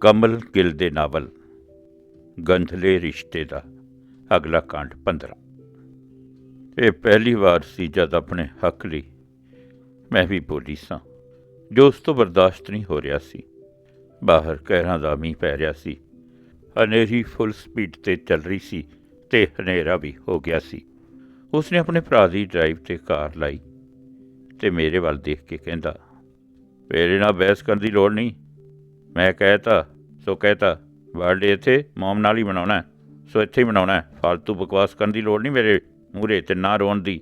ਕਮਲ ਗਿੱਲ ਦੇ ਨਾਵਲ, ਗੰਧਲੇ ਰਿਸ਼ਤੇ ਦਾ, ਅਗਲਾ ਕਾਂਡ 15 ਇਹ ਪਹਿਲੀ ਵਾਰ ਸੀ ਜਦ ਆਪਣੇ ਹੱਕ ਲਈ ਮੈਂ ਵੀ ਬੋਲੀ ਸਾਂ, ਜੋ ਉਸ ਤੋਂ ਬਰਦਾਸ਼ਤ ਨਹੀਂ ਹੋ ਰਿਹਾ ਸੀ। ਬਾਹਰ ਕਹਿਰਾਂ ਦਾ ਮੀਂਹ ਪੈ ਰਿਹਾ ਸੀ। ਹਨੇਰੀ ਫੁੱਲ ਸਪੀਡ ਤੇ ਚੱਲ ਰਹੀ ਸੀ ਤੇ ਹਨੇਰਾ ਵੀ ਹੋ ਗਿਆ ਸੀ। ਉਸਨੇ ਆਪਣੇ ਭਰਾ ਦੀ ਡਰਾਈਵ ਤੇ ਕਾਰ ਲਾਈ ਤੇ ਮੇਰੇ ਵੱਲ ਦੇਖ ਕੇ ਕਹਿੰਦਾ, ਮੇਰੇ ਨਾਲ ਬਹਿਸ ਕਰਨ ਦੀ ਲੋੜ ਨਹੀਂ। ਮੈਂ ਕਹਿਤਾ ਸੋ ਕਹਿਤਾ ਬਰਥਡੇ ਇੱਥੇ ਮੌਮ ਨਾਲ ਹੀ ਮਨਾਉਣਾ ਸੋ ਇੱਥੇ ਹੀ ਮਨਾਉਣਾ ਹੈ। ਫालतू ਬਕਵਾਸ ਕਰਨ ਦੀ ਲੋੜ ਨਹੀਂ ਮੇਰੇ ਮੂਹਰੇ ਤੇ ਨਾ ਰੋਣ ਦੀ।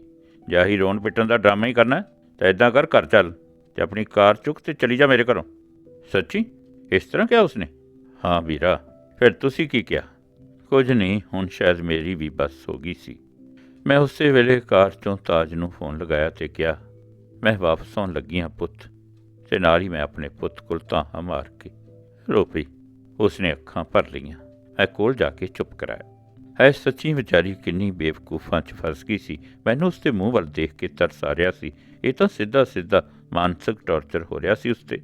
ਜਾਹੀ ਰੋਣ ਪਿੱਟਣ ਦਾ ਡਰਾਮਾ ਹੀ ਕਰਨਾ ਤਾਂ ਇਦਾਂ ਕਰ, ਘਰ ਚੱਲ ਤੇ ਆਪਣੀ ਕਾਰ ਚੁੱਕ ਤੇ ਚਲੀ ਜਾ ਮੇਰੇ ਘਰੋਂ। ਸੱਚੀ? ਇਸ ਤਰ੍ਹਾਂ ਕਿਹਾ ਉਸਨੇ? ਹਾਂ ਵੀਰਾ, ਫਿਰ ਤੁਸੀਂ ਕੀ ਕਿਹਾ? ਕੁਝ ਨਹੀਂ, ਹੁਣ ਸ਼ਾਇਦ ਮੇਰੀ ਵੀ ਬਸ ਹੋ ਗਈ ਸੀ। ਮੈਂ ਉਸੇ ਵੇਲੇ ਕਾਰ ਚੋਂ ਤਾਜ ਨੂੰ ਫੋਨ ਲਗਾਇਆ ਤੇ ਕਿਹਾ, ਮੈਂ ਵਾਪਸ ਆਉਣ ਲੱਗੀ ਹਾਂ ਪੁੱਤ, ਤੇ ਨਾਲ ਹੀ ਮੈਂ ਆਪਣੇ ਪੁੱਤ ਕੋਲ ਤਾਹਾਂ ਮਾਰ ਕੇ ਰੋ ਪਈ। ਉਸਨੇ ਅੱਖਾਂ ਭਰ ਲਈਆਂ। ਮੈਂ ਕੋਲ ਜਾ ਕੇ ਚੁੱਪ ਕਰਾਇਆ। ਹੈ ਸੱਚੀ ਵਿਚਾਰੀ ਕਿੰਨੀ ਬੇਵਕੂਫਾਂ 'ਚ ਫਸ ਗਈ ਸੀ। ਮੈਨੂੰ ਉਸਦੇ ਮੂੰਹ ਵੱਲ ਦੇਖ ਕੇ ਤਰਸ ਆ ਰਿਹਾ ਸੀ। ਇਹ ਤਾਂ ਸਿੱਧਾ ਸਿੱਧਾ ਮਾਨਸਿਕ ਟੌਰਚਰ ਹੋ ਰਿਹਾ ਸੀ ਉਸ 'ਤੇ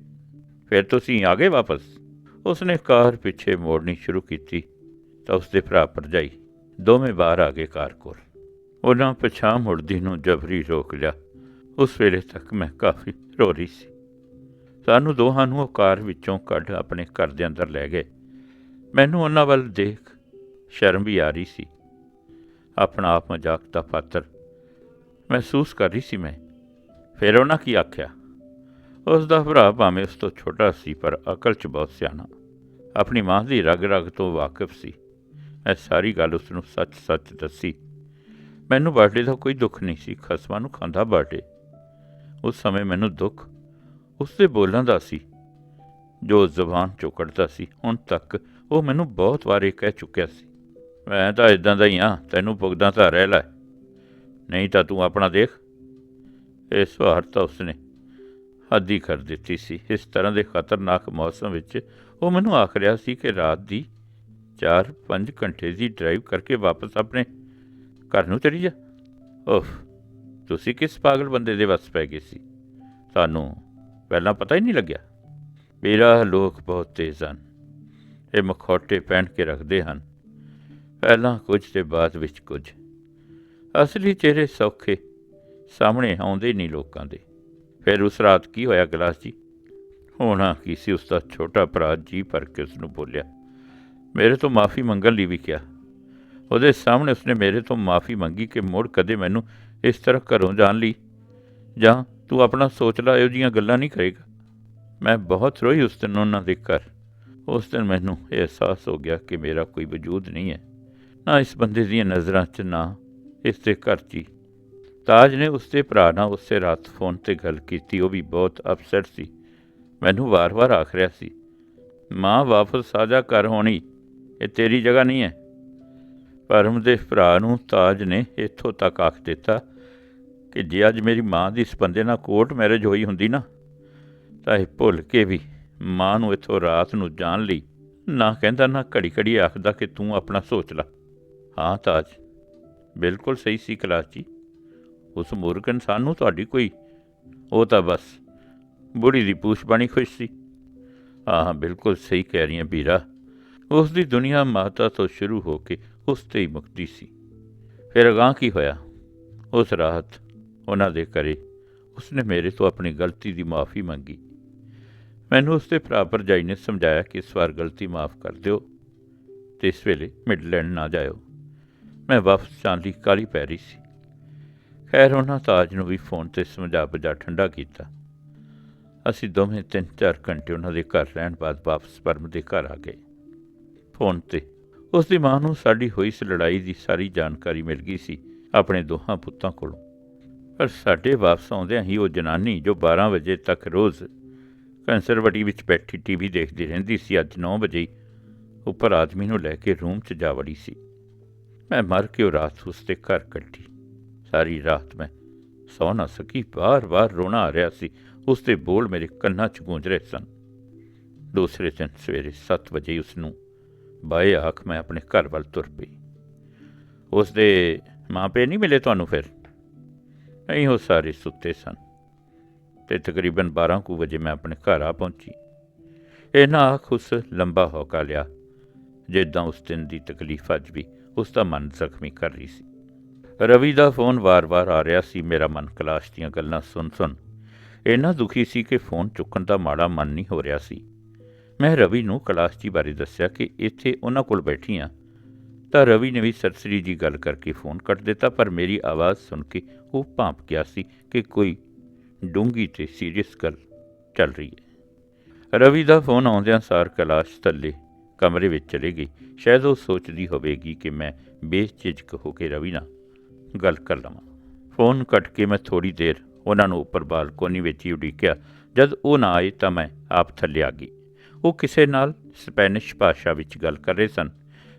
ਫਿਰ ਤੁਸੀਂ ਆ ਗਏ ਵਾਪਸ? ਉਸਨੇ ਕਾਰ ਪਿੱਛੇ ਮੋੜਨੀ ਸ਼ੁਰੂ ਕੀਤੀ। ਤਾਂ ਉਸਦੇ ਭਰਾ ਭਰਜਾਈ, ਦੋਵੇਂ ਬਾਹਰ ਆ ਗਏ ਕਾਰ ਕੋਲ। ਉਹਨਾਂ ਪਛਾਣ ਮੁੜਦੀ ਨੂੰ ਜਬਰੀ ਰੋਕ ਲਿਆ। ਉਸ ਵੇਲੇ ਤੱਕ ਮੈਂ ਕਾਫੀ ਰੋ ਰਹੀ ਸੀ। ਸਾਨੂੰ ਦੋਹਾਂ ਨੂੰ ਉਹ ਕਾਰ ਵਿੱਚੋਂ ਕੱਢ ਆਪਣੇ ਘਰ ਦੇ ਅੰਦਰ ਲੈ ਗਏ। ਮੈਨੂੰ ਉਹਨਾਂ ਵੱਲ ਦੇਖ ਸ਼ਰਮ ਵੀ ਆ ਰਹੀ ਸੀ। ਆਪਣਾ ਆਪ ਮਜ਼ਾਕ ਦਾ ਪਾਤਰ ਮਹਿਸੂਸ ਕਰ ਰਹੀ ਸੀ ਮੈਂ। ਫਿਰ ਉਹਨਾਂ ਕੀ ਆਖਿਆ? ਉਸ ਦਾ ਭਰਾ ਭਾਵੇਂ ਉਸ ਤੋਂ ਛੋਟਾ ਸੀ, ਪਰ ਅਕਲ 'ਚ ਬਹੁਤ ਸਿਆਣਾ। ਆਪਣੀ ਮਾਂ ਦੀ ਰਗ-ਰਗ ਤੋਂ ਵਾਕਿਫ ਸੀ। ਮੈਂ ਸਾਰੀ ਗੱਲ ਉਸ ਨੂੰ ਸੱਚ-ਸੱਚ ਦੱਸੀ। ਮੈਨੂੰ ਬਰਥਡੇ ਦਾ ਕੋਈ ਦੁੱਖ ਨਹੀਂ ਸੀ। ਖਸਮਾਂ ਨੂੰ ਖਾਂਦਾ ਬਰਥਡੇ ਉਸ ਸਮੇਂ ਮੈਨੂੰ ਦੁੱਖ ਉਸ ਦੇ ਬੋਲਾਂ ਦਾ ਸੀ, ਜੋ ਜ਼ੁਬਾਨ ਚੋਂ ਕੱਢਦਾ ਸੀ। ਹੁਣ ਤੱਕ ਉਹ ਮੈਨੂੰ ਬਹੁਤ ਵਾਰ ਇਹ ਕਹਿ ਚੁੱਕਿਆ ਸੀ, ਮੈਂ ਤਾਂ ਇਦਾਂ ਦਾ ਹੀ ਆ, ਤੈਨੂੰ ਭੁਗਦਾਂ ਤਾਂ ਰਹਿ ਲੈ। ਨਹੀਂ ਤਾਂ ਤੂੰ ਆਪਣਾ ਦੇਖ। ਇਸ ਵਾਰ ਤਾਂ ਉਸਨੇ ਹੱਦੀ ਕਰ ਦਿੱਤੀ ਸੀ। ਇਸ ਤਰ੍ਹਾਂ ਦੇ ਖਤਰਨਾਕ ਮੌਸਮ ਵਿੱਚ ਉਹ ਮੈਨੂੰ ਆਖ ਰਿਹਾ ਸੀ ਕਿ ਰਾਤ ਦੀ 4-5 ਘੰਟੇ ਦੀ ਡਰਾਈਵ ਕਰਕੇ ਵਾਪਸ ਆਪਣੇ ਘਰ ਨੂੰ ਚਲੀ ਜਾ। ਉਫ, ਤੁਸੀਂ ਕਿਸ ਪਾਗਲ ਬੰਦੇ ਦੇ ਵੱਸ ਪੈ ਗਏ ਸੀ? ਤੁਹਾਨੂੰ ਪਹਿਲਾਂ ਪਤਾ ਹੀ ਨਹੀਂ ਲੱਗਿਆ। ਮੇਰਾ ਲੋਕ ਬਹੁਤ ਤੇਜ਼ ਹਨ। ਇਹ ਮਖੌਟੇ ਪਹਿਨ ਕੇ ਰੱਖਦੇ ਹਨ। ਪਹਿਲਾਂ ਕੁਝ ਤੇ ਬਾਅਦ ਵਿੱਚ ਕੁਝ। ਅਸਲੀ ਚਿਹਰੇ ਸੌਖੇ ਸਾਹਮਣੇ ਆਉਂਦੇ ਨਹੀਂ ਲੋਕਾਂ ਦੇ। ਫਿਰ ਉਸ ਰਾਤ ਕੀ ਹੋਇਆ ਗਲਾਸ ਜੀ? ਹੋਣਾ ਕੀ ਸੀ? ਉਸ ਦਾ ਛੋਟਾ ਭਰਾ ਜੀ ਭਰ ਕੇ ਉਸ ਨੂੰ ਬੋਲਿਆ, ਮੇਰੇ ਤੋਂ ਮਾਫੀ ਮੰਗਣ ਲਈ ਵੀ ਕਿਹਾ। ਉਹਦੇ ਸਾਹਮਣੇ ਉਸਨੇ ਮੇਰੇ ਤੋਂ ਮਾਫੀ ਮੰਗੀ ਕਿ ਮੁੜ ਕਦੇ ਮੈਨੂੰ ਇਸ ਤਰ੍ਹਾਂ ਘਰੋਂ ਜਾਣ ਲਈ ਜਾਂ ਤੂੰ ਆਪਣਾ ਸੋਚ ਲੈ, ਇਹੋ ਜੀਆਂ ਗੱਲਾਂ ਨਹੀਂ ਕਰੇਗਾ। ਮੈਂ ਬਹੁਤ ਰੋਈ ਉਸ ਦਿਨ ਉਹਨਾਂ ਦੇ ਘਰ। ਉਸ ਦਿਨ ਮੈਨੂੰ ਇਹ ਅਹਿਸਾਸ ਹੋ ਗਿਆ ਕਿ ਮੇਰਾ ਕੋਈ ਵਜੂਦ ਨਹੀਂ ਹੈ। ਨਾ ਇਸ ਬੰਦੇ ਦੀਆਂ ਨਜ਼ਰਾਂ 'ਚ, ਨਾ ਇਸ ਦੇ ਘਰ 'ਚ ਹੀ। ਤਾਜ ਨੇ ਉਸਦੇ ਭਰਾ ਨਾਲ ਉਸੇ ਰਾਤ ਫੋਨ ਤੇ ਗੱਲ ਕੀਤੀ, ਉਹ ਵੀ ਬਹੁਤ ਅਪਸੈਟ ਸੀ। ਮੈਨੂੰ ਵਾਰ-ਵਾਰ ਆਖ ਰਿਹਾ ਸੀ, ਮਾਂ, ਵਾਪਸ ਆ ਕਰ ਘਰ ਹੋਣੀ, ਇਹ ਤੇਰੀ ਜਗ੍ਹਾ ਨਹੀਂ ਹੈ। ਪਰਮ ਦੇ ਭਰਾ ਨੂੰ ਤਾਜ ਨੇ ਇੱਥੋਂ ਤੱਕ ਆਖ ਦਿੱਤਾ ਕਿ ਜੇ ਅੱਜ ਮੇਰੀ ਮਾਂ ਦੀ ਇਸ ਬੰਦੇ ਨਾਲ ਕੋਰਟ ਮੈਰਿਜ ਹੋਈ ਹੁੰਦੀ ਨਾ, ਤਾਂ ਇਹ ਭੁੱਲ ਕੇ ਵੀ ਮਾਂ ਨੂੰ ਇੱਥੋਂ ਰਾਤ ਨੂੰ ਜਾਣ ਲਈ ਨਾ ਕਹਿੰਦਾ, ਨਾ ਘੜੀ ਘੜੀ ਆਖਦਾ ਕਿ ਤੂੰ ਆਪਣਾ ਸੋਚ ਲੈ। ਹਾਂ ਤਾਜ, ਬਿਲਕੁਲ ਸਹੀ ਸੀ ਕਲਾਸ ਜੀ। ਉਸ ਮੂਰਖ ਇਨਸਾਨ ਨੂੰ ਤੁਹਾਡੀ ਕੋਈ, ਉਹ ਤਾਂ ਬਸ ਬੁੜੀ ਦੀ ਪੂਛ ਬਣੀ ਖੁਸ਼ ਸੀ। ਹਾਂ, ਬਿਲਕੁਲ ਸਹੀ ਕਹਿ ਰਹੀ ਹੈ ਵੀਰਾ। ਉਸ ਦੀ ਦੁਨੀਆ ਮਾਤਾ ਤੋਂ ਸ਼ੁਰੂ ਹੋ ਕੇ ਉਸ ਤੇ ਹੀ ਮੁਕਤੀ ਸੀ। ਫਿਰ ਅਗਾਂਹ ਕੀ ਹੋਇਆ? ਉਸ ਰਾਤ ਉਹਨਾਂ ਦੇ ਘਰੇ, ਉਸਨੇ ਮੇਰੇ ਤੋਂ ਆਪਣੀ ਗਲਤੀ ਦੀ ਮਾਫੀ ਮੰਗੀ। ਮੈਨੂੰ ਉਸਦੇ ਭਰਾ ਭਰਜਾਈ ਨੇ ਸਮਝਾਇਆ ਕਿ ਇਸ ਵਾਰ ਗਲਤੀ ਮਾਫ ਕਰ ਦਿਓ ਤੇ ਇਸ ਵੇਲੇ ਮਿਡਲੈਂਡ ਨਾ ਜਾਇਓ। ਮੈਂ ਵਾਪਸ ਜਾਣ ਲਈ ਕਾਲੀ ਪੈ ਰਹੀ ਸੀ। ਖੈਰ, ਉਹਨਾਂ ਤਾਜ ਨੂੰ ਵੀ ਫੋਨ ਤੇ ਸਮਝਾ ਬਜਾ ਠੰਡਾ ਕੀਤਾ। ਅਸੀਂ ਦੋਵੇਂ ਤਿੰਨ ਚਾਰ ਘੰਟੇ ਉਹਨਾਂ ਦੇ ਘਰ ਰਹਿਣ ਬਾਅਦ ਵਾਪਸ ਪਰਮ ਦੇ ਘਰ ਆ ਗਏ। ਫੋਨ ਤੇ ਉਸ ਦੀ ਮਾਂ ਨੂੰ ਸਾਡੀ ਹੋਈ ਇਸ ਲੜਾਈ ਦੀ ਸਾਰੀ ਜਾਣਕਾਰੀ ਮਿਲ ਗਈ ਸੀ ਆਪਣੇ ਦੋਹਾਂ ਪੁੱਤਾਂ ਕੋਲੋਂ। ਪਰ ਸਾਡੇ ਵਾਪਸ ਆਉਂਦਿਆਂ ਹੀ ਉਹ ਜਨਾਨੀ ਜੋ 12 ਵਜੇ ਤੱਕ ਰੋਜ਼ ਕੰਸਰਵਟੀ ਵਿੱਚ ਬੈਠੀ ਟੀਵੀ ਦੇਖਦੀ ਰਹਿੰਦੀ ਸੀ, ਅੱਜ 9 ਵਜੇ ਉੱਪਰ ਆਦਮੀ ਨੂੰ ਲੈ ਕੇ ਰੂਮ 'ਚ ਜਾ ਵੜੀ ਸੀ। ਮੈਂ ਮਰ ਕੇ ਉਹ ਰਾਤ ਉਸਦੇ ਘਰ ਕੱਟੀ ਸਾਰੀ ਰਾਤ ਮੈਂ ਸੌ ਨਾ ਸਕੀ ਬਾਰ-ਬਾਰ ਰੋਣਾ ਆ ਰਿਹਾ ਸੀ। ਉਸ ਦੇ ਬੋਲ ਮੇਰੇ ਕੰਨਾਂ 'ਚ ਗੂੰਜ ਰਹੇ ਸਨ। ਦੂਸਰੇ ਦਿਨ ਸਵੇਰੇ 7 ਵਜੇ ਉਸ ਨੂੰ ਬਾਏ ਆਖ ਮੈਂ ਆਪਣੇ ਘਰ ਵੱਲ ਤੁਰ ਪਈ। ਉਸ ਦੇ ਮਾਪੇ ਨਹੀਂ ਮਿਲੇ ਤੁਹਾਨੂੰ ਫਿਰ? ਨਹੀਂ ਉਹ ਸਾਰੇ ਸੁੱਤੇ ਸਨ ਤੇ ਤਕਰੀਬਨ 12 ਕੁ ਵਜੇ ਮੈਂ ਆਪਣੇ ਘਰ ਆ ਪਹੁੰਚੀ। ਇਹਨਾਂ ਆਖ ਉਸ ਲੰਬਾ ਹੌਕਾ ਲਿਆ ਜਿੱਦਾਂ ਉਸ ਦਿਨ ਦੀ ਤਕਲੀਫ ਅੱਜ ਵੀ ਉਸ ਦਾ ਮਨ ਜ਼ਖਮੀ ਕਰ ਰਹੀ ਸੀ। ਰਵੀ ਦਾ ਫੋਨ ਵਾਰ-ਵਾਰ ਆ ਰਿਹਾ ਸੀ, ਮੇਰਾ ਮਨ ਕਲਾਸ਼ ਦੀਆਂ ਗੱਲਾਂ ਸੁਣ-ਸੁਣ। ਇੰਨਾ ਦੁਖੀ ਸੀ ਕਿ ਫੋਨ ਚੁੱਕਣ ਦਾ ਮਾੜਾ ਮਨ ਨਹੀਂ ਹੋ ਰਿਹਾ ਸੀ। ਮੈਂ ਰਵੀ ਨੂੰ ਕਲਾਸ਼ ਜੀ ਬਾਰੇ ਦੱਸਿਆ ਕਿ ਇੱਥੇ ਉਹਨਾਂ ਕੋਲ ਬੈਠੀ ਹਾਂ ਤਾਂ ਰਵੀ ਨੇ ਵੀ ਸਰਸਰੀ ਜੀ ਗੱਲ ਕਰਕੇ ਫੋਨ ਕੱਟ ਦਿੱਤਾ, ਪਰ ਮੇਰੀ ਆਵਾਜ਼ ਸੁਣ ਕੇ ਉਹ ਭਾਂਪ ਗਿਆ ਸੀ ਕਿ ਕੋਈ ਡੂੰਗੀ ਤੇ ਸੀਰੀਅਸ ਗੱਲ ਚੱਲ ਰਹੀ ਹੈ। ਰਵੀ ਦਾ ਫੋਨ ਆਉਂਦਿਆਂ ਸਾਰ ਕਲਾਸ਼ ਥੱਲੇ ਕਮਰੇ ਵਿੱਚ ਚਲੇ ਗਈ। ਸ਼ਾਇਦ ਉਹ ਸੋਚਦੀ ਹੋਵੇਗੀ ਕਿ ਮੈਂ ਬੇਝਿਜਕ ਹੋ ਕੇ ਰਵੀ ਨਾਲ ਗੱਲ ਕਰ ਲਵਾਂ। ਫੋਨ ਕੱਟ ਕੇ ਮੈਂ ਥੋੜੀ ਦੇਰ ਉਹਨਾਂ ਨੂੰ ਉੱਪਰ ਬਾਲਕੋਨੀ ਵਿੱਚ ਹੀ ਉਡੀਕਿਆ। ਜਦ ਉਹ ਨਾ ਆਏ ਤਾਂ ਮੈਂ ਆਪ ਥੱਲੇ ਆ ਗਈ। ਉਹ ਕਿਸੇ ਨਾਲ ਸਪੈਨਿਸ਼ ਭਾਸ਼ਾ ਵਿੱਚ ਗੱਲ ਕਰ ਰਹੇ ਸਨ।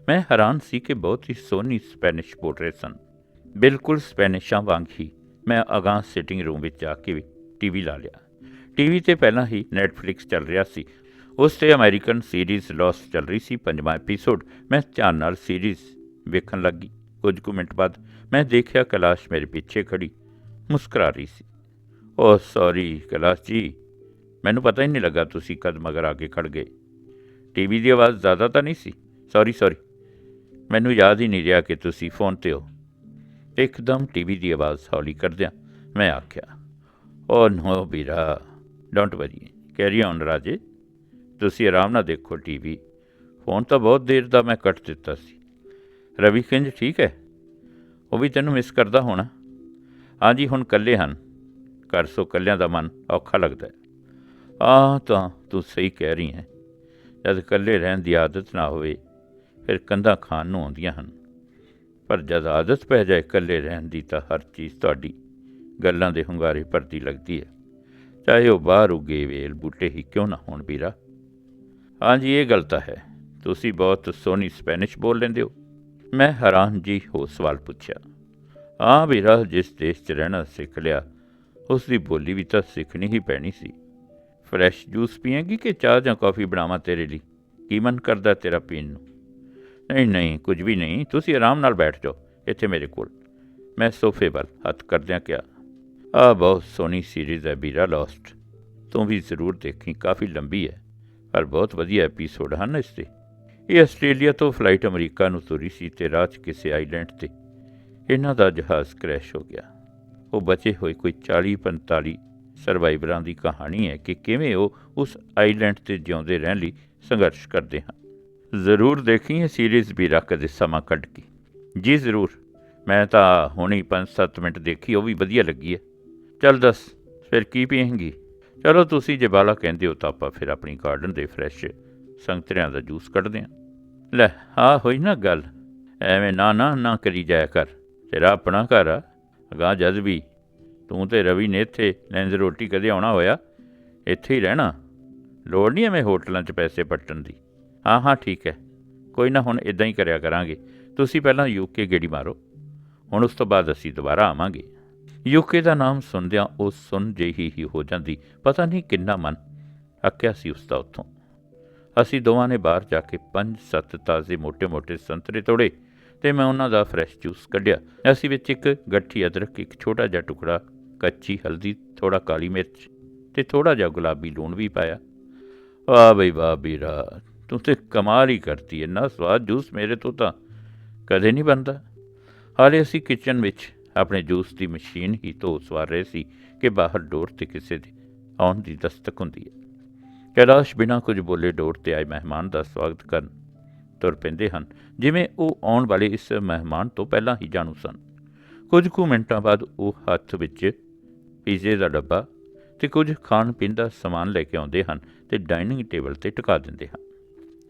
ਮੈਂ ਹੈਰਾਨ ਸੀ ਕਿ ਬਹੁਤ ਹੀ ਸੋਹਣੀ ਸਪੈਨਿਸ਼ ਬੋਲ ਰਹੇ ਸਨ। ਬਿਲਕੁਲ ਸਪੈਨਿਸ਼ਾਂ ਵਾਂਗ ਹੀ ਮੈਂ ਅਗਾਂਹ ਸਿਟਿੰਗ ਰੂਮ ਵਿੱਚ ਜਾ ਕੇ ਟੀਵੀ ਲਾ ਲਿਆ। ਟੀਵੀ ਤੇ ਪਹਿਲਾਂ ਹੀ ਨੈਟਫਲਿਕਸ ਚੱਲ ਰਿਹਾ ਸੀ। ਉਸ ਤੇ ਅਮਰੀਕਨ ਸੀਰੀਜ਼ ਲੌਸ ਚੱਲ ਰਹੀ ਸੀ, ਪੰਜਵਾਂ ਐਪੀਸੋਡ ਮੈਂ ਧਿਆਨ ਨਾਲ ਸੀਰੀਜ਼ ਵੇਖਣ ਲੱਗੀ। ਕੁਝ ਕੁ ਮਿੰਟ ਬਾਅਦ ਮੈਂ ਦੇਖਿਆ ਕੈਲਾਸ਼ ਮੇਰੇ ਪਿੱਛੇ ਖੜੀ, ਮੁਸਕਰਾ ਰਹੀ ਸੀ। ਓ ਸੌਰੀ ਕੈਲਾਸ਼ ਜੀ, ਮੈਨੂੰ ਪਤਾ ਹੀ ਨਹੀਂ ਲੱਗਾ ਤੁਸੀਂ ਕਦ ਮਗਰ ਆ ਕੇ ਖੜ ਗਏ। ਟੀਵੀ ਦੀ ਆਵਾਜ਼ ਜ਼ਿਆਦਾ ਤਾਂ ਨਹੀਂ ਸੀ? ਸੌਰੀ ਸੌਰੀ ਮੈਨੂੰ ਯਾਦ ਹੀ ਨਹੀਂ ਰਿਹਾ ਕਿ ਤੁਸੀਂ ਫੋਨ ਤੇ ਹੋ। ਇੱਕਦਮ ਟੀਵੀ ਦੀ ਆਵਾਜ਼ ਹੌਲੀ ਕਰਦਿਆਂ ਮੈਂ ਆਖਿਆ, ਓ ਨੋ ਵੀਰਾ ਡੋਂਟ ਵਰੀ ਕੈਰੀ ਔਨ ਰਾਜੇ। ਤੁਸੀਂ ਆਰਾਮ ਨਾਲ ਦੇਖੋ ਟੀਵੀ ਫੋਨ ਤਾਂ ਬਹੁਤ ਦੇਰ ਦਾ ਮੈਂ ਕੱਟ ਦਿੱਤਾ ਸੀ। ਰਵੀ ਕਿੰਜ ਠੀਕ ਹੈ, ਉਹ ਵੀ ਤੈਨੂੰ ਮਿਸ ਕਰਦਾ ਹੋਣਾ। ਹਾਂਜੀ, ਹੁਣ ਇਕੱਲੇ ਹਨ। ਘਰ ਸੋ ਇਕੱਲਿਆਂ ਦਾ ਮਨ ਔਖਾ ਲੱਗਦਾ ਹੈ। ਆ ਤਾਂ ਤੂੰ ਸਹੀ ਕਹਿ ਰਹੀ ਹੈ। ਜਦ ਇਕੱਲੇ ਰਹਿਣ ਦੀ ਆਦਤ ਨਾ ਹੋਵੇ, ਫਿਰ ਕੰਧਾਂ ਖਾਣ ਨੂੰ ਆਉਂਦੀਆਂ ਹਨ। ਪਰ ਜਦ ਆਦਤ ਪੈ ਜਾਏ ਇਕੱਲੇ ਰਹਿਣ ਦੀ ਤਾਂ ਹਰ ਚੀਜ਼ ਤੁਹਾਡੀ ਗੱਲਾਂ ਦੇ ਹੁੰਗਾਰੇ ਭਰਦੀ ਲੱਗਦੀ ਹੈ। ਚਾਹੇ ਉਹ ਬਾਹਰ ਉਗੇ ਵੇਲ ਬੂਟੇ ਹੀ ਕਿਉਂ ਨਾ ਹੋਣ ਵੀਰਾ? ਹਾਂਜੀ ਇਹ ਗੱਲ ਤਾਂ ਹੈ। ਤੁਸੀਂ ਬਹੁਤ ਸੋਹਣੀ ਸਪੈਨਿਸ਼ ਬੋਲ ਲੈਂਦੇ ਹੋ। ਮੈਂ ਹੈਰਾਨ ਜੀ ਹੋ ਸਵਾਲ ਪੁੱਛਿਆ। ਹਾਂ ਵੀਰਾ, ਜਿਸ ਦੇਸ਼ 'ਚ ਰਹਿਣਾ ਸਿੱਖ ਲਿਆ ਉਸ ਦੀ ਬੋਲੀ ਵੀ ਤਾਂ ਸਿੱਖਣੀ ਹੀ ਪੈਣੀ ਸੀ। ਫਰੈਸ਼ ਜੂਸ ਪੀਏਂਗੀ ਕਿ ਚਾਹ ਜਾਂ ਕਾਫੀ ਬਣਾਵਾਂ ਤੇਰੇ ਲਈ? ਕੀ ਮਨ ਕਰਦਾ ਤੇਰਾ ਪੀਣ ਨੂੰ? ਨਹੀਂ ਨਹੀਂ, ਕੁਝ ਵੀ ਨਹੀਂ। ਤੁਸੀਂ ਆਰਾਮ ਨਾਲ ਬੈਠ ਜਾਓ, ਇੱਥੇ ਮੇਰੇ ਕੋਲ। ਮੈਂ ਸੋਫੇ ਵੱਲ ਹੱਥ ਕਰਦਿਆਂ ਕਿਹਾ ਆ ਬਹੁਤ ਸੋਹਣੀ ਸੀਰੀਜ਼ ਹੈ ਬੀਰਾ ਲੌਸਟ ਤੂੰ ਵੀ ਜ਼ਰੂਰ ਦੇਖੀ, ਕਾਫੀ ਲੰਬੀ ਹੈ, ਪਰ ਬਹੁਤ ਵਧੀਆ ਐਪੀਸੋਡ ਹਨ ਇਸ ਤੇ ਇਹ ਆਸਟ੍ਰੇਲੀਆ ਤੋਂ ਫਲਾਈਟ ਅਮਰੀਕਾ ਨੂੰ ਤੁਰੀ ਸੀ ਤੇ ਰਾਹ 'ਚ ਕਿਸੇ ਆਈਲੈਂਡ ਤੇ। ਇਹਨਾਂ ਦਾ ਜਹਾਜ਼ ਕ੍ਰੈਸ਼ ਹੋ ਗਿਆ। ਉਹ ਬਚੇ ਹੋਏ ਕੋਈ 40-45 ਸਰਵਾਈਵਰਾਂ ਦੀ ਕਹਾਣੀ ਹੈ ਕਿ ਕਿਵੇਂ ਉਹ ਉਸ ਆਈਲੈਂਡ ਤੇ ਜਿਉਂਦੇ ਰਹਿਣ ਲਈ ਸੰਘਰਸ਼ ਕਰਦੇ ਹਨ। ਜ਼ਰੂਰ ਦੇਖੀਏ ਸੀਰੀਜ਼ ਵੀ ਰੱਖ ਦੇ ਸਮਾਂ ਕੱਢ ਕੇ। ਜੀ ਜ਼ਰੂਰ। ਮੈਂ ਤਾਂ ਹੁਣੇ 5-7 ਮਿੰਟ ਦੇਖੀ, ਉਹ ਵੀ ਵਧੀਆ ਲੱਗੀ ਹੈ। ਚੱਲ ਦੱਸ, ਫਿਰ ਕੀ ਪੀਏਂਗੀ? ਚਲੋ ਤੁਸੀਂ ਜੇ ਬਾਲਾ ਕਹਿੰਦੇ ਹੋ ਤਾਂ ਆਪਾਂ ਫਿਰ ਆਪਣੀ ਗਾਰਡਨ ਦੇ ਫਰੈਸ਼ ਸੰਗਤਰਿਆਂ ਦਾ ਜੂਸ ਕੱਢਦੇ ਹਾਂ। ਲੈ ਆ ਹੋਈ ਨਾ ਗੱਲ। ਐਵੇਂ ਨਾ ਨਾ ਨਾ ਕਰੀ ਜਾਇਆ ਕਰ। ਤੇਰਾ ਆਪਣਾ ਘਰ ਆ। ਅਗਾਂਹ ਜਦ ਵੀ ਤੂੰ ਤੇ ਰਵੀ ਨੇ ਇੱਥੇ ਲੈਂਜ ਰੋਟੀ ਕਦੇ ਆਉਣਾ ਹੋਇਆ, ਇੱਥੇ ਹੀ ਰਹਿਣਾ। ਲੋੜ ਨਹੀਂ ਐਵੇਂ ਹੋਟਲਾਂ 'ਚ ਪੈਸੇ ਪੱਟਣ ਦੀ। ਹਾਂ ਹਾਂ, ਠੀਕ ਹੈ। ਕੋਈ ਨਾ, ਹੁਣ ਇਦਾਂ ਹੀ ਕਰਿਆ ਕਰਾਂਗੇ। ਤੁਸੀਂ ਪਹਿਲਾਂ ਯੂਕੇ ਗੇੜੀ ਮਾਰੋ। ਹੁਣ ਉਸ ਤੋਂ ਬਾਅਦ ਅਸੀਂ ਦੁਬਾਰਾ ਆਵਾਂਗੇ। ਯੂਕੇ ਦਾ ਨਾਮ ਸੁਣਦਿਆਂ ਉਹ ਸੁਣ ਜਿਹੀ ਹੀ ਹੋ ਜਾਂਦੀ। ਪਤਾ ਨਹੀਂ ਕਿੰਨਾ ਮਨ ਅੱਕਿਆ ਸੀ ਉਸ ਦਾ ਉੱਥੋਂ। ਅਸੀਂ ਦੋਵਾਂ ਨੇ ਬਾਹਰ ਜਾ ਕੇ ਪੰਜ, ਸੱਤ ਤਾਜ਼ੇ ਮੋٹے-ਮੋٹے ਸੰਤਰੇ ਤੋੜੇ ਤੇ ਮੈਂ ਉਹਨਾਂ ਦਾ ਫਰੈਸ਼ ਜੂਸ ਕੱਢਿਆ। ਅਸੀਂ ਵਿੱਚ ਇੱਕ ਗੱਠੀ ਅਦਰਕ, ਇੱਕ ਛੋਟਾ ਜਿਹਾ ਟੁਕੜਾ, ਕੱਚੀ ਹਲਦੀ ਥੋੜਾ ਕਾਲੀ ਮਿਰਚ ਤੇ ਥੋੜਾ ਜਿਹਾ ਗੁਲਾਬੀ ਲੂਣ ਵੀ ਪਾਇਆ। ਵਾਹ ਬਈ, ਵਾਹ ਬੀਰਾ ਤੂੰ ਤੇ ਕਮਾਲ ਹੀ ਕਰਤੀ ਇੰਨਾ ਸਵਾਦ ਜੂਸ ਮੇਰੇ ਤੋਂ ਤਾਂ ਕਦੇ ਨਹੀਂ ਬਣਦਾ ਹਾਲੇ ਅਸੀਂ ਕਿਚਨ ਵਿੱਚ ਆਪਣੇ ਜੂਸ ਦੀ ਮਸ਼ੀਨ ਹੀ ਧੋ ਸਵਾਰ ਰਹੇ ਸੀ ਕਿ ਬਾਹਰ ਡੋਰ ਤੇ ਕਿਸੇ ਦੀ ਆਉਣ ਦੀ ਦਸਤਕ ਹੁੰਦੀ ਹੈ ਕੈਲਾਸ਼ ਬਿਨਾਂ ਕੁਝ ਬੋਲੇ ਡੋਰ ਤੇ ਆਏ ਮਹਿਮਾਨ ਦਾ ਸਵਾਗਤ ਕਰਨ ਤੁਰ ਪੈਂਦੇ ਹਨ ਜਿਵੇਂ ਉਹ ਆਉਣ ਵਾਲੇ ਇਸ ਮਹਿਮਾਨ ਤੋਂ ਪਹਿਲਾਂ ਹੀ ਜਾਣੂ ਸਨ ਕੁਝ ਕੁ ਮਿੰਟਾਂ ਬਾਅਦ ਉਹ ਹੱਥ ਵਿੱਚ ਪੀਜ਼ੇ ਦਾ ਡੱਬਾ ਤੇ ਕੁਝ ਖਾਣ ਪੀਣ ਦਾ ਸਮਾਨ ਲੈ ਕੇ ਆਉਂਦੇ ਹਨ ਤੇ ਡਾਈਨਿੰਗ ਟੇਬਲ ਤੇ ਟਿਕਾ ਦਿੰਦੇ ਹਨ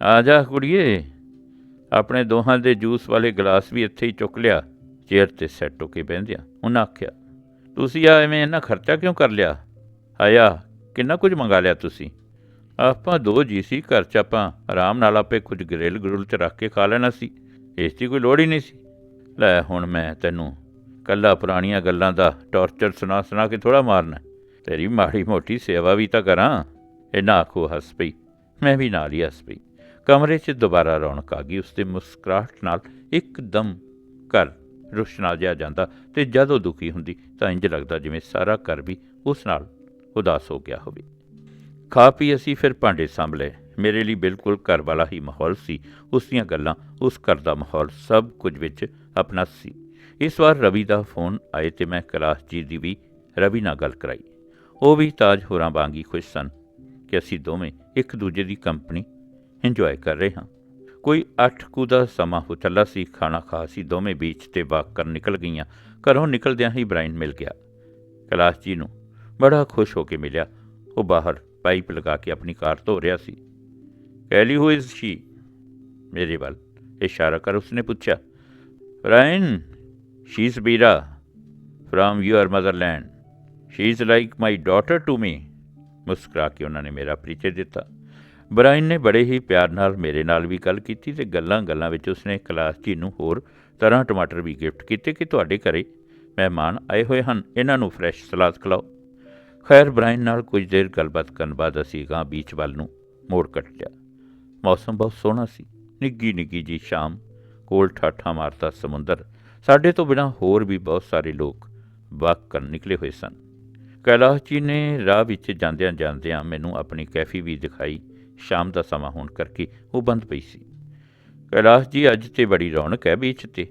ਆ ਜਾ ਕੁੜੀਏ। ਆਪਣੇ ਦੋਹਾਂ ਦੇ ਜੂਸ ਵਾਲੇ ਗਲਾਸ ਵੀ ਇੱਥੇ ਹੀ ਚੁੱਕ ਲਿਆ। ਚੇਅਰ ਤੇ ਸੈੱਟ ਹੋ ਕੇ ਬਹਿੰਦਿਆਂ ਉਹਨਾਂ ਆਖਿਆ, ਤੁਸੀਂ ਆ ਐਵੇਂ ਇੰਨਾ ਖਰਚਾ ਕਿਉਂ ਕਰ ਲਿਆ? ਆਇਆ, ਕਿੰਨਾ ਕੁਝ ਮੰਗਾ ਲਿਆ ਤੁਸੀਂ? ਆਪਾਂ ਦੋ ਜੀ ਸੀ ਘਰ 'ਚ ਆਪਾਂ ਆਰਾਮ ਨਾਲ ਆਪੇ ਕੁਝ ਗ੍ਰਿਲ ਗਰੁਲ 'ਚ ਰੱਖ ਕੇ ਖਾ ਲੈਣਾ ਸੀ। ਇਸ ਦੀ ਕੋਈ ਲੋੜ ਹੀ ਨਹੀਂ ਸੀ। ਲੈ ਹੁਣ ਮੈਂ ਤੈਨੂੰ ਕੱਲਾ ਪੁਰਾਣੀਆਂ ਗੱਲਾਂ ਦਾ ਟੌਰਚਰ ਸੁਣਾ ਸੁਣਾ ਕੇ ਥੋੜਾ ਮਾਰਨਾ। ਤੇਰੀ ਮਾੜੀ ਮੋਟੀ ਸੇਵਾ ਵੀ ਤਾਂ ਕਰਾਂ। ਇਹ ਨਾ ਆਖੋ ਹੱਸ ਪਈ। ਮੈਂ ਵੀ ਨਾਲ ਹੀ ਹੱਸ ਪਈ। ਕਮਰੇ 'ਚ ਦੁਬਾਰਾ ਰੌਣਕ ਆ ਗਈ, ਉਸਦੇ ਮੁਸਕਰਾਹਟ ਨਾਲ ਇੱਕਦਮ ਘਰ ਰੁਸ਼ਨਾ ਜਿਹਾ ਜਾਂਦਾ ਤੇ ਜਦੋਂ ਦੁਖੀ ਹੁੰਦੀ ਤਾਂ ਇੰਜ ਲੱਗਦਾ ਜਿਵੇਂ ਸਾਰਾ ਘਰ ਵੀ ਉਸ ਨਾਲ ਉਦਾਸ ਹੋ ਗਿਆ ਹੋਵੇ। ਖਾ ਪੀ ਅਸੀਂ ਫਿਰ ਭਾਂਡੇ ਸਾਂਭ ਲਏ ਮੇਰੇ ਲਈ ਬਿਲਕੁਲ ਘਰ ਵਾਲਾ ਹੀ ਮਾਹੌਲ ਸੀ। ਉਸ ਦੀਆਂ ਗੱਲਾਂ, ਉਸ ਘਰ ਦਾ ਮਾਹੌਲ ਸਭ ਕੁਝ ਵਿੱਚ ਆਪਣਾ ਸੀ। ਇਸ ਵਾਰ ਰਵੀ ਦਾ ਫੋਨ ਆਏ ਤੇ ਮੈਂ ਕੈਲਾਸ਼ ਜੀ ਦੀ ਵੀ ਰਵੀ ਨਾਲ ਗੱਲ ਕਰਾਈ। ਉਹ ਵੀ ਤਾਜ ਹੋਰਾਂ ਵਾਂਗੀ ਖੁਸ਼ ਸਨ ਕਿ ਅਸੀਂ ਦੋਵੇਂ ਇੱਕ ਦੂਜੇ ਦੀ ਕੰਪਨੀ ਇੰਜੋਏ ਕਰ ਰਹੇ ਹਾਂ। ਕੋਈ 8 ਕੁ ਦਾ ਸਮਾਂ ਹੋ ਚੱਲਾ ਸੀ, ਖਾਣਾ ਖਾ ਸੀ, ਦੋਵੇਂ ਬੀਚ ਤੇ ਵਾਕ ਕਰਨ ਨਿਕਲ ਗਈਆਂ। ਘਰੋਂ ਨਿਕਲਦਿਆਂ ਹੀ ਬ੍ਰਾਇਨ ਮਿਲ ਗਿਆ। ਕੈਲਾਸ਼ ਜੀ ਨੂੰ ਬੜਾ ਖੁਸ਼ ਹੋ ਕੇ ਮਿਲਿਆ। ਉਹ ਬਾਹਰ ਪਾਈਪ ਲਗਾ ਕੇ ਆਪਣੀ ਕਾਰ ਧੋ ਰਿਹਾ ਸੀ। Kelly who is she? ਮੇਰੇ ਵੱਲ। ਇਸ਼ਾਰਾ ਕਰ, ਉਸਨੇ ਪੁੱਛਿਆ। Brian she is Bira, from your motherland. She is like my daughter to me. ਮੁਸਕਰਾ ਕੇ ਉਹਨਾਂ ਨੇ ਮੇਰਾ ਪਰਿਚੈ ਦਿੱਤਾ। ਬਰਾਇਨ ਨੇ ਬੜੇ ਹੀ ਪਿਆਰ ਨਾਲ ਮੇਰੇ ਨਾਲ ਵੀ ਗੱਲ ਕੀਤੀ ਤੇ ਗੱਲਾਂ-ਗੱਲਾਂ ਵਿੱਚ ਉਸਨੇ ਕਲਾਸ ਜੀ ਨੂੰ ਹੋਰ ਤਰ੍ਹਾਂ ਟਮਾਟਰ ਵੀ ਗਿਫਟ ਕੀਤੇ ਕਿ ਤੁਹਾਡੇ ਘਰੇ ਮਹਿਮਾਨ ਆਏ ਹੋਏ ਹਨ। ਇਹਨਾਂ ਨੂੰ ਫਰੈਸ਼ ਸਲਾਦ ਖਿਲਾਓ। ਖੈਰ ਬ੍ਰਾਇਨ ਨਾਲ ਕੁਝ ਦੇਰ ਗੱਲਬਾਤ ਕਰਨ ਬਾਅਦ ਅਸੀਂ ਗਾਂ ਬੀਚ ਵੱਲ ਨੂੰ ਮੋੜ ਕੱਟ ਲਿਆ। ਮੌਸਮ ਬਹੁਤ ਸੋਹਣਾ ਸੀ। ਨਿੱਗੀ ਨਿੱਗੀ ਜੀ ਸ਼ਾਮ, ਕੋਲ ਠਾਠਾ ਮਾਰਦਾ ਸਮੁੰਦਰ। ਸਾਡੇ ਤੋਂ ਬਿਨਾਂ ਹੋਰ ਵੀ ਬਹੁਤ ਸਾਰੇ ਲੋਕ ਵਾਕ ਕਰਨ ਨਿਕਲੇ ਹੋਏ ਸਨ। ਕੈਲਾਸ਼ ਜੀ ਨੇ ਰਾਹ ਵਿੱਚ ਜਾਂਦਿਆਂ ਜਾਂਦਿਆਂ ਮੈਨੂੰ ਆਪਣੀ ਕੈਫੀ ਵੀ ਦਿਖਾਈ। ਸ਼ਾਮ ਦਾ ਸਮਾਂ ਹੋਣ ਕਰਕੇ ਉਹ ਬੰਦ ਪਈ ਸੀ। ਕੈਲਾਸ਼ ਜੀ ਅੱਜ ਤੇ ਬੜੀ ਰੌਣਕ ਹੈ ਬੀਚ ਤੇ।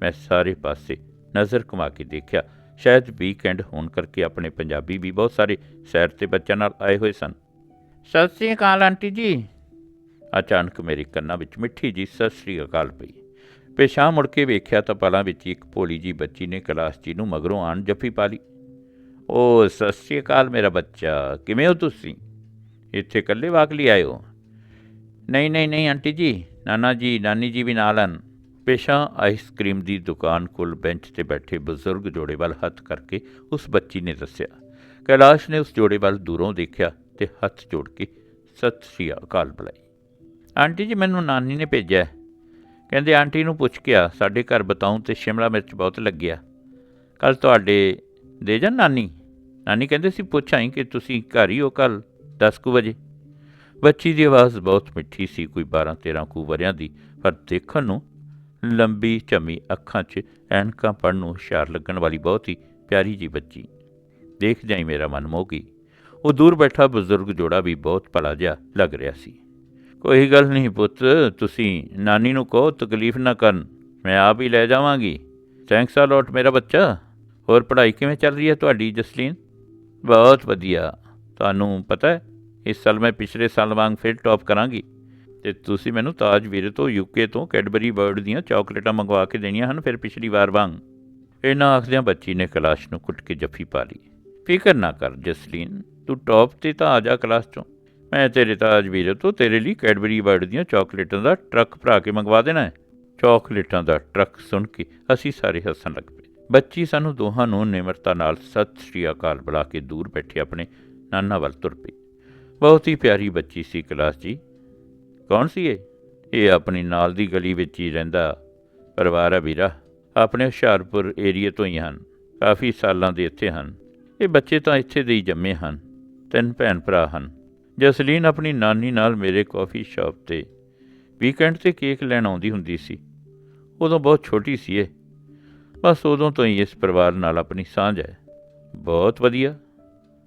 ਮੈਂ ਸਾਰੇ ਪਾਸੇ ਨਜ਼ਰ ਘੁਮਾ ਕੇ ਦੇਖਿਆ। ਸ਼ਾਇਦ ਵੀਕਐਂਡ ਹੋਣ ਕਰਕੇ ਆਪਣੇ ਪੰਜਾਬੀ ਵੀ ਬਹੁਤ ਸਾਰੇ ਸੈਰ ਤੇ ਬੱਚਿਆਂ ਨਾਲ ਆਏ ਹੋਏ ਸਨ। ਸਤਿ ਸ੍ਰੀ ਅਕਾਲ ਆਂਟੀ ਜੀ। ਅਚਾਨਕ ਮੇਰੇ ਕੰਨਾਂ ਵਿੱਚ ਮਿੱਠੀ ਜੀ ਸਤਿ ਸ੍ਰੀ ਅਕਾਲ ਪਈ। ਪੇਸ਼ਾਂ ਮੁੜ ਕੇ ਵੇਖਿਆ ਤਾਂ ਪਲਾਂ ਵਿੱਚ ਇੱਕ ਭੋਲੀ ਜੀ ਬੱਚੀ ਨੇ ਕੈਲਾਸ਼ ਜੀ ਨੂੰ ਮਗਰੋਂ ਆਣ ਜੱਫੀ ਪਾ ਲਈ। ਓ ਸਤਿ ਸ੍ਰੀ ਅਕਾਲ ਮੇਰਾ ਬੱਚਾ ਕਿਵੇਂ ਹੋ ਤੁਸੀਂ? ਇੱਥੇ ਇਕੱਲੇ ਵਾਕ ਲਈ ਆਏ ਹੋ ਨਹੀਂ ਨਹੀਂ ਨਹੀਂ, ਆਂਟੀ ਜੀ, ਨਾਨਾ ਜੀ, ਨਾਨੀ ਜੀ ਵੀ ਨਾਲ ਹਨ। ਪੇਸ਼ਾ ਆਈਸਕ੍ਰੀਮ ਦੀ ਦੁਕਾਨ ਕੋਲ ਬੈਂਚ ਤੇ ਬੈਠੇ ਬਜ਼ੁਰਗ ਜੋੜੇ ਵੱਲ ਹੱਥ ਕਰਕੇ ਉਸ ਬੱਚੀ ਨੇ ਦੱਸਿਆ। ਕੈਲਾਸ਼ ਨੇ ਉਸ ਜੋੜੇ ਵੱਲ ਦੂਰੋਂ ਦੇਖਿਆ ਤੇ ਹੱਥ ਜੋੜ ਕੇ, ਸਤਿ ਸ੍ਰੀ ਅਕਾਲ ਬੁਲਾਈ ਆਂਟੀ ਜੀ, ਮੈਨੂੰ ਨਾਨੀ ਨੇ ਭੇਜਿਆ ਕਹਿੰਦੇ, ਆਂਟੀ ਨੂੰ ਪੁੱਛ ਕੇ ਆ, ਸਾਡੇ ਘਰ ਬਤਾਉਂ ਤੇ ਸ਼ਿਮਲਾ ਮਿਰਚ ਬਹੁਤ ਲੱਗਿਆ। ਕੱਲ ਤੁਹਾਡੇ ਦੇ ਜਾਣ ਨਾਨੀ? ਨਾਨੀ ਕਹਿੰਦੇ ਸੀ ਪੁੱਛ ਆਈ ਕਿ ਤੁਸੀਂ ਘਰ ਹੀ ਹੋ ਕੱਲ 10 ਕੁ ਵਜੇ। ਬੱਚੀ ਦੀ ਆਵਾਜ਼ ਬਹੁਤ ਮਿੱਠੀ ਸੀ, ਕੋਈ 12 13 ਕੁ ਵਰਿਆਂ ਦੀ, ਪਰ ਦੇਖਣ ਨੂੰ ਲੰਬੀ ਝਮੀ ਅੱਖਾਂ 'ਚ ਐਨਕਾਂ ਪੜਨ ਨੂੰ ਹੁਸ਼ਿਆਰ ਲੱਗਣ ਵਾਲੀ ਬਹੁਤ ਹੀ ਪਿਆਰੀ ਜੀ ਬੱਚੀ। ਦੇਖ ਜਾਈ ਮੇਰਾ ਮਨ ਮੋਹ ਗਈ ਉਹ ਦੂਰ ਬੈਠਾ ਬਜ਼ੁਰਗ ਜੋੜਾ ਵੀ ਬਹੁਤ ਭਲਾ ਜਿਹਾ ਲੱਗ ਰਿਹਾ ਸੀ। ਕੋਈ ਗੱਲ ਨਹੀਂ ਪੁੱਤ, ਤੁਸੀਂ ਨਾਨੀ ਨੂੰ ਕਹੋ ਤਕਲੀਫ ਨਾ ਕਰਨ, ਮੈਂ ਆਪ ਹੀ ਲੈ ਜਾਵਾਂਗੀ। ਥੈਂਕਸ ਆ ਲੋਟ ਮੇਰਾ ਬੱਚਾ। ਹੋਰ ਪੜ੍ਹਾਈ ਕਿਵੇਂ ਚੱਲ ਰਹੀ ਹੈ ਤੁਹਾਡੀ ਜਸਲੀਨ? ਬਹੁਤ ਵਧੀਆ। ਤੁਹਾਨੂੰ ਪਤਾ ਹੈ, ਇਸ ਸਾਲ ਮੈਂ ਪਿਛਲੇ ਸਾਲ ਵਾਂਗ ਫਿਰ ਟੌਪ ਕਰਾਂਗੀ। ਤੇ ਤੁਸੀਂ ਮੈਨੂੰ ਤਾਜ ਵੀਰ ਤੋਂ ਯੂਕੇ ਤੋਂ ਕੈਡਬਰੀ ਬਰਡ ਦੀਆਂ ਚਾਕਲੇਟਾਂ ਮੰਗਵਾ ਕੇ ਦੇਣੀਆਂ ਹਨ ਫਿਰ ਪਿਛਲੀ ਵਾਰ ਵਾਂਗ। ਇਹਨਾਂ ਆਖਦਿਆਂ ਬੱਚੀ ਨੇ ਕਲਾਸ਼ ਨੂੰ ਕੁੱਟ ਕੇ ਜੱਫੀ ਪਾ ਲਈ। ਫਿਕਰ ਨਾ ਕਰ ਜਸਲੀਨ, ਤੂੰ ਟੌਪ ਤੇ ਤਾਂ ਆ ਜਾ ਕਲਾਸ ਚੋਂ। ਮੈਂ ਤੇਰੇ ਤਾਜ ਵੀਰ ਤੋਂ ਤੇਰੇ ਲਈ ਕੈਡਬਰੀ ਬਰਡ ਦੀਆਂ ਚਾਕਲੇਟਾਂ ਦਾ ਟਰੱਕ ਭਰਾ ਕੇ ਮੰਗਵਾ ਦੇਣਾ ਹੈ। ਚਾਕਲੇਟਾਂ ਦਾ ਟਰੱਕ ਸੁਣ ਕੇ ਅਸੀਂ ਸਾਰੇ ਹੱਸਣ ਲੱਗ ਪਏ। ਬੱਚੀ ਸਾਨੂੰ ਦੋਹਾਂ ਨੂੰ ਨਿਮਰਤਾ ਨਾਲ ਸਤਿ ਸ੍ਰੀ ਅਕਾਲ ਬੁਲਾ ਕੇ ਦੂਰ ਬੈਠੇ ਆਪਣੇ ਨਾਨਾ ਵੱਲ ਤੁਰ ਪਈ। ਬਹੁਤ ਹੀ ਪਿਆਰੀ ਬੱਚੀ ਸੀ ਕਲਾਸ ਜੀ। ਕੌਣ ਸੀ ਇਹ? ਇਹ ਆਪਣੀ ਨਾਲ ਦੀ ਗਲੀ ਵਿੱਚ ਹੀ ਰਹਿੰਦਾ ਪਰਿਵਾਰ ਹੈ ਵੀਰਾ। ਆਪਣੇ ਹੁਸ਼ਿਆਰਪੁਰ ਏਰੀਏ ਤੋਂ ਹੀ ਹਨ। ਕਾਫੀ ਸਾਲਾਂ ਦੇ ਇੱਥੇ ਹਨ। ਇਹ ਬੱਚੇ ਤਾਂ ਇੱਥੇ ਦੇ ਹੀ ਜੰਮੇ ਹਨ। ਤਿੰਨ ਭੈਣ ਭਰਾ ਹਨ। ਜਸਲੀਨ ਆਪਣੀ ਨਾਨੀ ਨਾਲ ਮੇਰੇ ਕਾਫੀ ਸ਼ਾਪ ਤੇ ਵੀਕਐਂਡ ਤੇ ਕੇਕ ਲੈਣ ਆਉਂਦੀ ਹੁੰਦੀ ਸੀ। ਉਦੋਂ ਬਹੁਤ ਛੋਟੀ ਸੀ ਇਹ। ਬਸ ਉਦੋਂ ਤੋਂ ਹੀ ਇਸ ਪਰਿਵਾਰ ਨਾਲ ਆਪਣੀ ਸਾਂਝ ਹੈ। ਬਹੁਤ ਵਧੀਆ।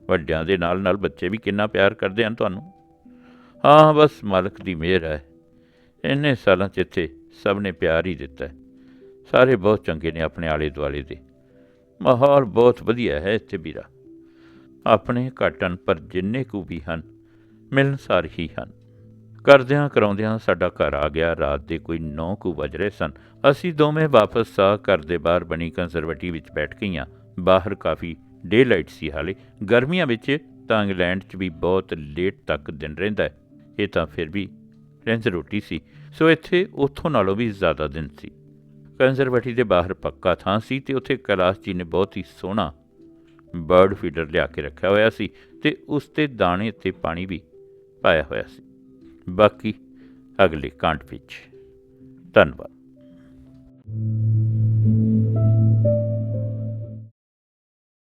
ਵੱਡਿਆਂ ਦੇ ਨਾਲ ਨਾਲ ਬੱਚੇ ਵੀ ਕਿੰਨਾ ਪਿਆਰ ਕਰਦੇ ਹਨ ਤੁਹਾਨੂੰ? ਹਾਂ, ਬਸ ਮਾਲਕ ਦੀ ਮਿਹਰ ਹੈ। ਇੰਨੇ ਸਾਲਾਂ 'ਚ ਇੱਥੇ ਸਭ ਨੇ ਪਿਆਰ ਹੀ ਦਿੱਤਾ ਸਾਰੇ ਬਹੁਤ ਚੰਗੇ ਨੇ ਆਪਣੇ ਆਲੇ ਦੁਆਲੇ ਦੇ। ਮਾਹੌਲ ਬਹੁਤ ਵਧੀਆ ਹੈ ਇੱਥੇ ਵੀਰਾ। ਆਪਣੇ ਘਟਨ ਪਰ ਜਿੰਨੇ ਕੁ ਵੀ ਹਨ, ਮਿਲਣਸਾਰ ਹੀ ਹਨ। ਕਰਦਿਆਂ ਕਰਾਉਂਦਿਆਂ ਸਾਡਾ ਘਰ ਆ ਗਿਆ। ਰਾਤ ਦੇ ਕੋਈ 9 ਕੁ ਵਜ ਰਹੇ ਸਨ। ਅਸੀਂ ਦੋਵੇਂ ਵਾਪਸ ਆ ਘਰ ਦੇ ਬਾਹਰ ਬਣੀ ਕੰਜ਼ਰਵੇਟਿਵ ਵਿੱਚ ਬੈਠ ਗਈਆਂ। ਬਾਹਰ ਕਾਫੀ ਡੇ ਲਾਈਟ ਸੀ ਹਾਲੇ। ਗਰਮੀਆਂ ਵਿੱਚ ਤਾਂ ਇੰਗਲੈਂਡ 'ਚ ਵੀ ਬਹੁਤ ਲੇਟ ਤੱਕ ਦਿਨ ਰਹਿੰਦਾ ਇਹ ਤਾਂ ਫਿਰ ਵੀ ਰੈਂਜ ਰੋਟੀ ਸੀ। ਸੋ ਇੱਥੇ ਉੱਥੋਂ ਨਾਲੋਂ ਵੀ ਜ਼ਿਆਦਾ ਦਿਨ ਸੀ। ਕੰਜ਼ਰਵੇਟਿਵ ਦੇ ਬਾਹਰ ਪੱਕਾ ਥਾਂ ਸੀ ਤੇ ਉੱਥੇ ਕੈਲਾਸ਼ ਜੀ ਨੇ ਬਹੁਤ ਹੀ ਸੋਹਣਾ ਬਰਡ ਫੀਡਰ ਲਿਆ ਕੇ ਰੱਖਿਆ ਹੋਇਆ ਸੀ ਤੇ ਉਸ ਤੇ ਦਾਣੇ ਤੇ ਪਾਣੀ ਵੀ ਪਾਇਆ ਹੋਇਆ ਸੀ। ਬਾਕੀ ਅਗਲੇ ਕਾਂਟ ਵਿੱਚ। ਧੰਨਵਾਦ।